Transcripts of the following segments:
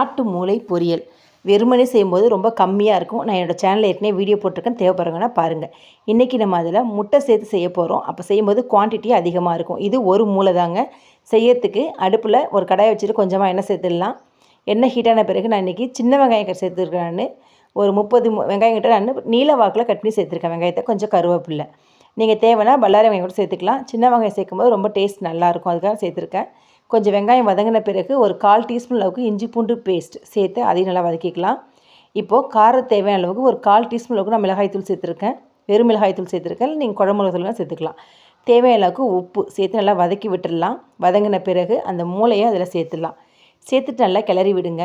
ஆட்டு மூளை பொரியல் வெறுமனே செய்யும்போது ரொம்ப கம்மியாக இருக்கும். நான் என்னோடய சேனலில் ஏற்கனவே வீடியோ போட்டிருக்கேன். தேவைப்படுறவங்கன்னா பாருங்கள் இன்றைக்கி நம்ம அதில் முட்டை சேர்த்து செய்ய போகிறோம் அப்போ செய்யும்போது குவான்டிட்டி அதிகமாக இருக்கும். இது ஒரு மூளை தாங்க. செய்யறதுக்கு அடுப்பில் ஒரு கடாயை வச்சுட்டு கொஞ்சமாக எண்ணெய் சேர்த்துடலாம். எண்ணெய் ஹீட்டான பிறகு நான் இன்றைக்கி சின்ன வெங்காயம் சேர்த்துருக்கேன் நான். ஒரு முப்பது வெங்காயம் கிட்ட நான் நீல வாக்கில் கட் பண்ணி சேர்த்துருக்கேன். வெங்காயத்தை கொஞ்சம் கருவேப்பில்லை நீங்கள் தேவைன்னா பல்லாரி வெங்காயம் கூட சேர்த்துக்கலாம். சின்ன வெங்காயம் சேர்க்கும்போது ரொம்ப டேஸ்ட் நல்லாயிருக்கும் அதுக்காக சேர்த்துருக்கேன். கொஞ்சம் வெங்காயம் வதங்கின பிறகு ஒரு கால் டீஸ்பூன் அளவுக்கு இஞ்சி பூண்டு பேஸ்ட் சேர்த்து அதையும் நல்லா வதக்கிக்கலாம். இப்போது காரம் தேவையான அளவுக்கு ஒரு கால் டீஸ்பூன் அளவுக்கு நான் மிளகாய்த்தூள் சேர்த்துருக்கேன். வெறும் மிளகாய்த்தூள் சேர்த்துருக்கேன். நீங்கள் குழம்பு மிளகாத்தூள்லாம் சேர்த்துக்கலாம். தேவையான அளவுக்கு உப்பு சேர்த்து நல்லா வதக்கி விட்டுடலாம். வதங்கின பிறகு அந்த மூளையை அதில் சேர்த்துடலாம். சேர்த்துட்டு நல்லா கிளறி விடுங்க.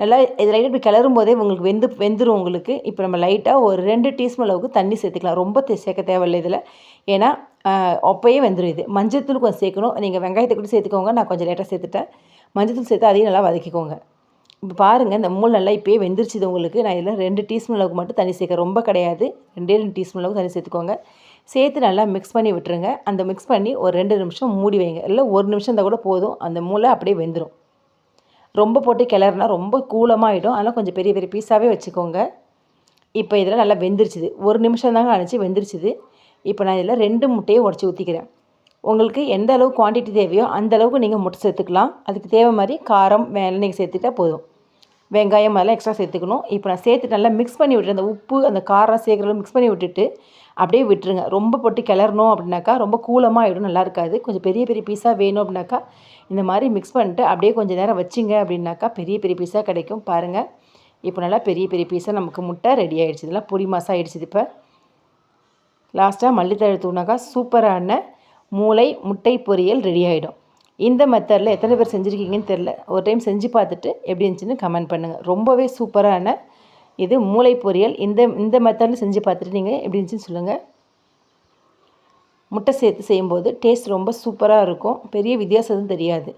நல்லா இது லைட்டாக இப்படி கிளறும் போதே உங்களுக்கு வெந்து வெந்துடும் உங்களுக்கு. இப்போ நம்ம லைட்டாக ஒரு ரெண்டு டீஸ்பூன் அளவுக்கு தண்ணி சேர்த்துக்கலாம். ரொம்ப சேர்க்க தேவையில்லை இதில். ஏன்னா அப்போயே வெந்துடும் இது. மஞ்சத்தூள் கொஞ்சம் சேர்க்கணும். நீங்கள் வெங்காயத்தை கூட சேர்த்துக்கோங்க. நான் கொஞ்சம் லேட்டாக சேர்த்துட்டேன். மஞ்சத்தூள் சேர்த்து அதையும் நல்லா வதக்கிக்கோங்க. இப்போ பாருங்கள் இந்த மூள் நல்லா இப்போயே வெந்துருச்சுது உங்களுக்கு. நான் இதில் ரெண்டு டீஸ்பூன் அளவுக்கு மட்டும் தண்ணி சேர்க்க ரொம்ப கிடையாது. ரெண்டே ரெண்டு டீஸ்பூன் அளவுக்கு தண்ணி சேர்த்துக்கோங்க. சேர்த்து நல்லா மிக்ஸ் பண்ணி விட்டுருங்க. அந்த மிக்ஸ் பண்ணி ஒரு ரெண்டு நிமிஷம் மூடி வைங்க. இல்லை ஒரு நிமிஷம் இருந்தால் கூட போதும். அந்த மூளை அப்படியே வெந்துடும் ரொம்ப போட்டு கிளறுனா ரொம்ப கூலமாகிடும் அதனால் கொஞ்சம் பெரிய பெரிய பீஸாகவே வச்சுக்கோங்க. இப்போ இதில் நல்லா வெந்துருச்சுது. ஒரு நிமிஷம் தாங்க அனுப்பிச்சு வெந்துருச்சுது. இப்போ நான் இதில் ரெண்டு முட்டையை உடச்சி ஊற்றிக்கிறேன் உங்களுக்கு எந்த அளவு குவான்டிட்டி தேவையோ அந்த அளவுக்கு நீங்கள் முட்டை சேர்த்துக்கலாம். அதுக்கு தேவை மாதிரி காரம் வேலை நீங்கள் சேர்த்துக்கிட்டால் போதும். வெங்காயம் அதெல்லாம் எக்ஸ்ட்ரா சேர்த்துக்கணும். இப்போ நான் சேர்த்து நல்லா மிக்ஸ் பண்ணி விட்டுறேன் அந்த உப்பு அந்த காரம் சேர்க்குறது மிக்ஸ் பண்ணி விட்டுட்டு அப்படியே விட்டுருங்க. ரொம்ப போட்டு கிளறணும் அப்படின்னாக்கா ரொம்ப கூலமாக ஆகிடும் நல்லா இருக்காது. கொஞ்சம் பெரிய பெரிய பீஸாக வேணும் அப்படின்னாக்கா இந்த மாதிரி மிக்ஸ் பண்ணிட்டு அப்படியே கொஞ்சம் நேரம் வச்சிங்க அப்படின்னாக்கா பெரிய பெரிய பீஸாக கிடைக்கும். பாருங்கள் இப்போ நல்லா பெரிய பெரிய பீஸாக நமக்கு முட்டை ரெடி ஆகிடுச்சு இதெல்லாம் பொடி மாதம் ஆகிடுச்சு இப்போ. லாஸ்ட்டாக மல்லித்தழை தூணாக்கா சூப்பரான மூளை முட்டை பொரியல் ரெடி ஆகிடும் இந்த மெத்தடில் எத்தனை பேர் செஞ்சுருக்கீங்கன்னு தெரில ஒரு டைம் செஞ்சு பார்த்துட்டு எப்படி இருந்துச்சுன்னு கமெண்ட் பண்ணுங்கள் ரொம்பவே சூப்பரான இது மூளை பொரியல் இந்த இந்த மெத்தடில் செஞ்சு பார்த்துட்டு நீங்கள் எப்படி இருந்துச்சுன்னு சொல்லுங்கள் முட்டை சேர்த்து செய்யும்போது டேஸ்ட் ரொம்ப சூப்பராக இருக்கும். பெரிய வித்தியாசம் தெரியாது.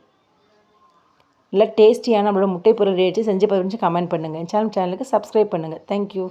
நல்லா டேஸ்டியான நம்மளோட முட்டை பொருள் ரேட்டு செஞ்சு பார்த்து கமெண்ட் பண்ணுங்கள் சேனல் சேனலுக்கு சப்ஸ்கிரைப் பண்ணுங்கள் தேங்க்யூ